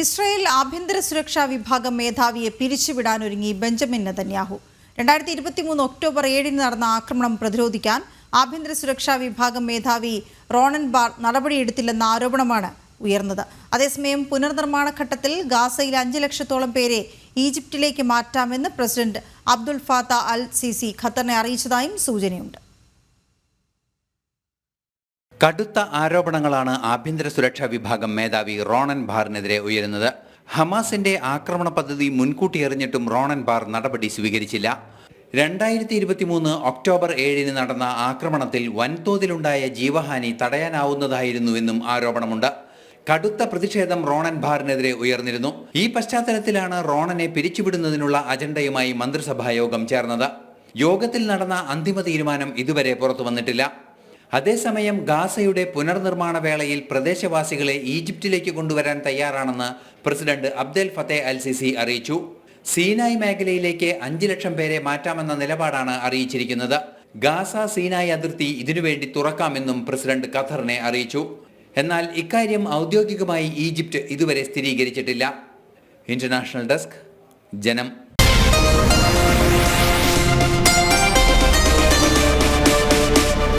Israel ആഭ്യന്തര സുരക്ഷാ വിഭാഗം മേധാവിയെ പിരിച്ചുവിടാനൊരുങ്ങി ബെഞ്ചമിൻ നെതന്യാഹു. രണ്ടായിരത്തി ഇരുപത്തി മൂന്ന് ഒക്ടോബർ ഏഴിന് നടന്ന ആക്രമണം പ്രതിരോധിക്കാൻ ആഭ്യന്തര സുരക്ഷാ വിഭാഗം മേധാവി റോണൻ ബാർ നടപടിയെടുത്തില്ലെന്ന ആരോപണമാണ് ഉയർന്നത്. അതേസമയം പുനർനിർമ്മാണ ഘട്ടത്തിൽ ഗാസയിൽ അഞ്ച് ലക്ഷത്തോളം പേരെ ഈജിപ്തിലേക്ക് മാറ്റാമെന്ന് president Abdul Fattah al Sisi ഖത്തറിനെ അറിയിച്ചതായും സൂചനയുണ്ട്. കടുത്ത ആരോപണങ്ങളാണ് ആഭ്യന്തര സുരക്ഷാ വിഭാഗം മേധാവി റോണൻ ബാറിനെതിരെ ഉയരുന്നത്. ഹമാസിന്റെ ആക്രമണ പദ്ധതി മുൻകൂട്ടി എറിഞ്ഞിട്ടും റോണൻ ബാർ നടപടി സ്വീകരിച്ചില്ല. രണ്ടായിരത്തി ഇരുപത്തി മൂന്ന് ഒക്ടോബർ ഏഴിന് നടന്ന ആക്രമണത്തിൽ വൻതോതിലുണ്ടായ ജീവഹാനി തടയാനാവുന്നതായിരുന്നുവെന്നും ആരോപണമുണ്ട്. കടുത്ത പ്രതിഷേധം റോണൻ ബാറിനെതിരെ ഉയർന്നിരുന്നു. ഈ പശ്ചാത്തലത്തിലാണ് റോണനെ പിരിച്ചുവിടുന്നതിനുള്ള അജണ്ടയുമായി മന്ത്രിസഭാ യോഗം ചേർന്നത്. യോഗത്തിൽ നടന്ന അന്തിമ തീരുമാനം ഇതുവരെ പുറത്തു വന്നിട്ടില്ല അതേസമയം ഗാസയുടെ പുനർനിർമ്മാണ വേളയിൽ പ്രദേശവാസികളെ ഈജിപ്തിലേക്ക് കൊണ്ടുവരാൻ തയ്യാറാണെന്ന് president Abdel Fattah al Sisi അറിയിച്ചു. സീനായ് മേഖലയിലേക്ക് അഞ്ചു ലക്ഷം പേരെ മാറ്റാമെന്ന നിലപാടാണ് അറിയിച്ചിരിക്കുന്നത്. ഗാസ സീനായ് അതിർത്തി ഇതിനുവേണ്ടി തുറക്കാമെന്നും പ്രസിഡന്റ് ഖത്തറിനെ അറിയിച്ചു. എന്നാൽ ഇക്കാര്യം ഔദ്യോഗികമായി ഈജിപ്ത് ഇതുവരെ സ്ഥിരീകരിച്ചിട്ടില്ല. ഇന്റർനാഷണൽ ഡെസ്ക് ജനം.